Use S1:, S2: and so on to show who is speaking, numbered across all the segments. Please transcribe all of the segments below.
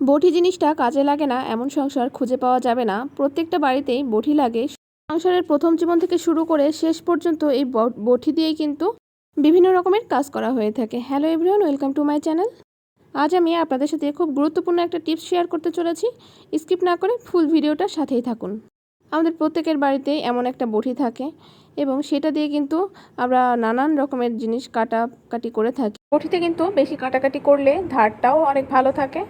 S1: বটি জিনিসটা কাজে লাগে না, এমন সংসার খুঁজে পাওয়া যাবে না। প্রত্যেকটা বাড়িতেই বটি লাগে। সংসারের প্রথম জীবন থেকে শুরু করে শেষ পর্যন্ত এই বটি দিয়েই কিন্তু বিভিন্ন রকমের কাজ করা হয়ে থাকে। Hello everyone, welcome to my channel. আজ আমি আপনাদের সাথে খুব গুরুত্বপূর্ণ একটা টিপস শেয়ার করতে চলেছি। স্কিপ না করে ফুল ভিডিওটার সাথেই থাকুন। আমাদের প্রত্যেকের বাড়িতে এমন একটা বটি থাকে এবং সেটা দিয়ে কিন্তু আমরা নানান রকমের জিনিস কাটাকাটি করে থাকি। বটিতে কিন্তু বেশি কাটাকাটি করলে ধারটাও অনেক ভালো থাকে।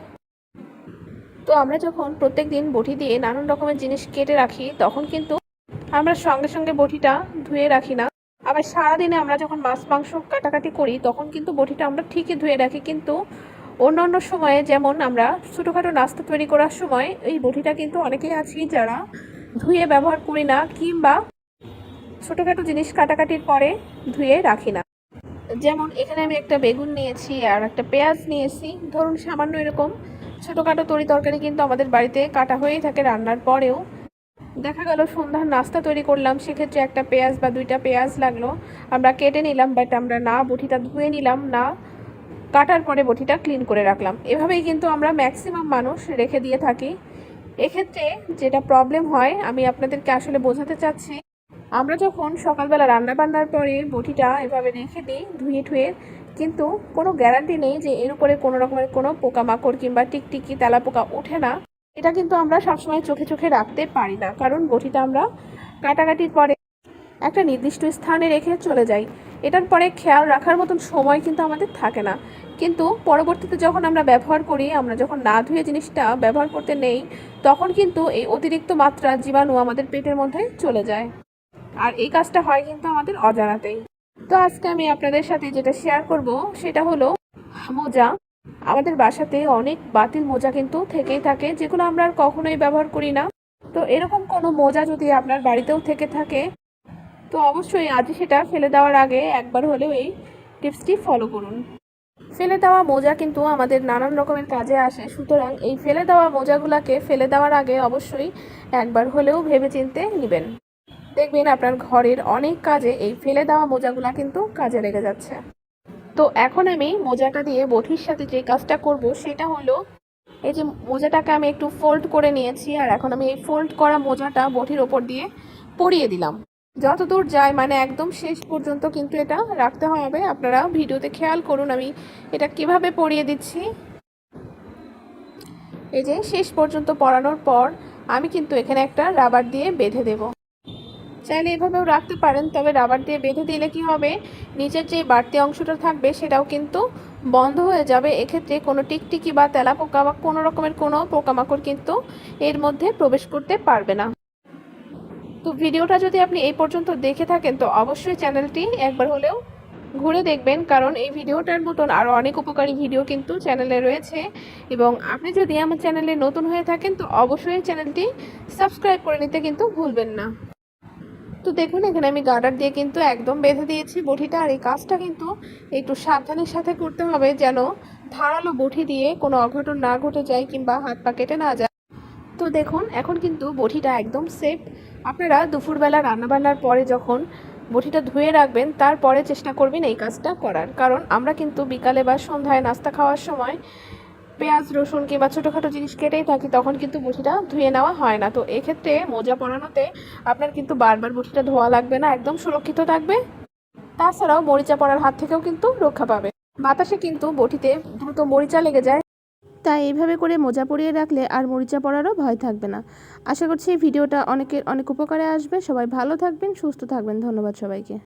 S1: তো আমরা যখন প্রত্যেক দিন বটি দিয়ে নানান রকমের জিনিস কেটে রাখি, তখন কিন্তু আমরা সঙ্গে সঙ্গে বটিটা ধুয়ে রাখি না। আবার সারাদিনে আমরা যখন মাছ, মাংস কাটাকাটি করি, তখন কিন্তু বটিটা আমরা ঠিকই ধুয়ে রাখি। কিন্তু অন্য অন্য সময়ে যেমন আমরা ছোটোখাটো নাস্তা তৈরি করার সময়, এই বটিটা কিন্তু অনেকেই আছি যারা ধুয়ে ব্যবহার করি না কিংবা ছোটোখাটো জিনিস কাটাকাটির পরে ধুয়ে রাখি না। যেমন এখানে আমি একটা বেগুন নিয়েছি আর একটা পেঁয়াজ নিয়েছি। ধরুন সামান্য এরকম ছোটোখাটো তরি তরকারি কিন্তু আমাদের বাড়িতে কাটা হয়েই থাকে রান্নার পরেও। দেখা গেল সন্ধ্যার নাস্তা তৈরি করলাম, সেক্ষেত্রে একটা পেঁয়াজ বা দুইটা পেঁয়াজ লাগল। আমরা কেটে নিলাম বাট আমরা না বটিটা ধুয়ে নিলাম, না কাটার পরে বটিটা ক্লিন করে রাখলাম। এভাবেই কিন্তু আমরা ম্যাক্সিমাম মানুষ রেখে দিয়ে থাকি। এক্ষেত্রে যেটা প্রবলেম হয়, আমি আপনাদেরকে আসলে বোঝাতে চাচ্ছি আমরা যখন সকালবেলা রান্না বান্নার পরে বটিটা এভাবে রেখে দিই, ধুয়ে ঠুয়ে, কিন্তু কোনো গ্যারান্টি নেই যে এর উপরে কোনো রকমের কোনো পোকামাকড় কিংবা টিকটিকি তেলা পোকা ওঠে না। এটা কিন্তু আমরা সবসময় চোখে চোখে রাখতে পারি না, কারণ বটিটা আমরা কাটাকাটির পরে একটা নির্দিষ্ট স্থানে রেখে চলে যাই। এটার পরে খেয়াল রাখার মতন সময় কিন্তু আমাদের থাকে না। কিন্তু পরবর্তীতে যখন আমরা ব্যবহার করি, আমরা যখন না ধুয়ে জিনিসটা ব্যবহার করতে নেই, তখন কিন্তু এই অতিরিক্ত মাত্রা জীবাণু আমাদের পেটের মধ্যে চলে যায়। আর এই কাজটা হয় কিন্তু আমাদের অজানাতেই। তো আজকে আমি আপনাদের সাথে যেটা শেয়ার করব, সেটা হলো মোজা। আমাদের বাসাতে অনেক বাতিল মোজা কিন্তু থেকেই থাকে, যেগুলো আমরা আর কখনোই ব্যবহার করি না। তো এরকম কোনো মোজা যদি আপনার বাড়িতেও থেকে থাকে, তো অবশ্যই আজই সেটা ফেলে দেওয়ার আগে একবার হলেও এই টিপসটি ফলো করুন। ফেলে দেওয়া মোজা কিন্তু আমাদের নানান রকমের কাজে আসে। সুতরাং এই ফেলে দেওয়া মোজাগুলোকে ফেলে দেওয়ার আগে অবশ্যই একবার হলেও ভেবে চিনতে নেবেন। দেখবেন আপনার ঘরের অনেক কাজে এই ফেলে দেওয়া মোজাগুলা কিন্তু কাজে লেগে যাচ্ছে। তো এখন আমি মোজাটা দিয়ে বটির সাথে যে কাজটা করব সেটা হলো, এই যে মোজাটাকে আমি একটু ফোল্ড করে নিয়েছি আর এখন আমি এই ফোল্ড করা মোজাটা বটির ওপর দিয়ে পরিয়ে দিলাম। যতদূর যায় মানে একদম শেষ পর্যন্ত কিন্তু এটা রাখতে হবে। আপনারা ভিডিওতে খেয়াল করুন আমি এটা কীভাবে পরিয়ে দিচ্ছি। এই যে শেষ পর্যন্ত পরানোর পর আমি কিন্তু এখানে একটা রাবার দিয়ে বেঁধে দেব। চাইলে এভাবেও রাখতে পারেন, তবে রাবার দিয়ে বেঁধে দিলে কি হবে? নিচের যে বাড়তি অংশটা থাকবে সেটাও কিন্তু বন্ধ হয়ে যাবে। এক্ষেত্রে কোনো টিকটিকি বা তেলা পোকা বা কোনো রকমের কোনো পোকামাকড় কিন্তু এর মধ্যে প্রবেশ করতে পারবে না। তো ভিডিওটা যদি আপনি এই পর্যন্ত দেখে থাকেন, তো অবশ্যই চ্যানেলটি একবার হলেও ঘুরে দেখবেন, কারণ এই ভিডিওটার মতন আরও অনেক উপকারী ভিডিও কিন্তু চ্যানেলে রয়েছে। এবং আপনি যদি আমার চ্যানেলে নতুন হয়ে থাকেন, তো অবশ্যই চ্যানেলটি সাবস্ক্রাইব করে নিতে কিন্তু ভুলবেন না। তো দেখুন, এখানে আমি গার্ডার দিয়ে কিন্তু একদম বেঁধে দিয়েছি বটিটা, আর এই কাজটা কিন্তু একটু সাবধানের সাথে করতে হবে যেন ধারালো বটি দিয়ে কোনো অঘটন না ঘটে যায় কিংবা হাত পা কেটে না যায়। তো দেখুন, এখন কিন্তু বটিটা একদম সেফ। আপনারা দুপুরবেলা রান্নাবান্নার পরে যখন বটিটা ধুয়ে রাখবেন, তারপরে চেষ্টা করবেন এই কাজটা করার। কারণ আমরা কিন্তু বিকালে বা সন্ধ্যায় নাস্তা খাওয়ার সময় পেঁয়াজ, রসুন কিংবা ছোটোখাটো জিনিস কেটেই থাকি, তখন কিন্তু বটিটা ধুয়ে নেওয়া হয় না। তো এক্ষেত্রে মোজা পরানোতে আপনার কিন্তু বারবার বটিটা ধোয়া লাগবে না, একদম সুরক্ষিত থাকবে। তাছাড়াও মরিচা পড়ার হাত থেকেও কিন্তু রক্ষা পাবে। বাতাসে কিন্তু বটিতে দ্রুত মরিচা লেগে যায়। তাই এইভাবে করে মোজা পরিয়ে রাখলে আর মরিচা পড়ারও ভয় থাকবে না। আশা করছি এই ভিডিওটা অনেকের অনেক উপকারে আসবে। সবাই ভালো থাকবেন, সুস্থ থাকবেন। ধন্যবাদ সবাইকে।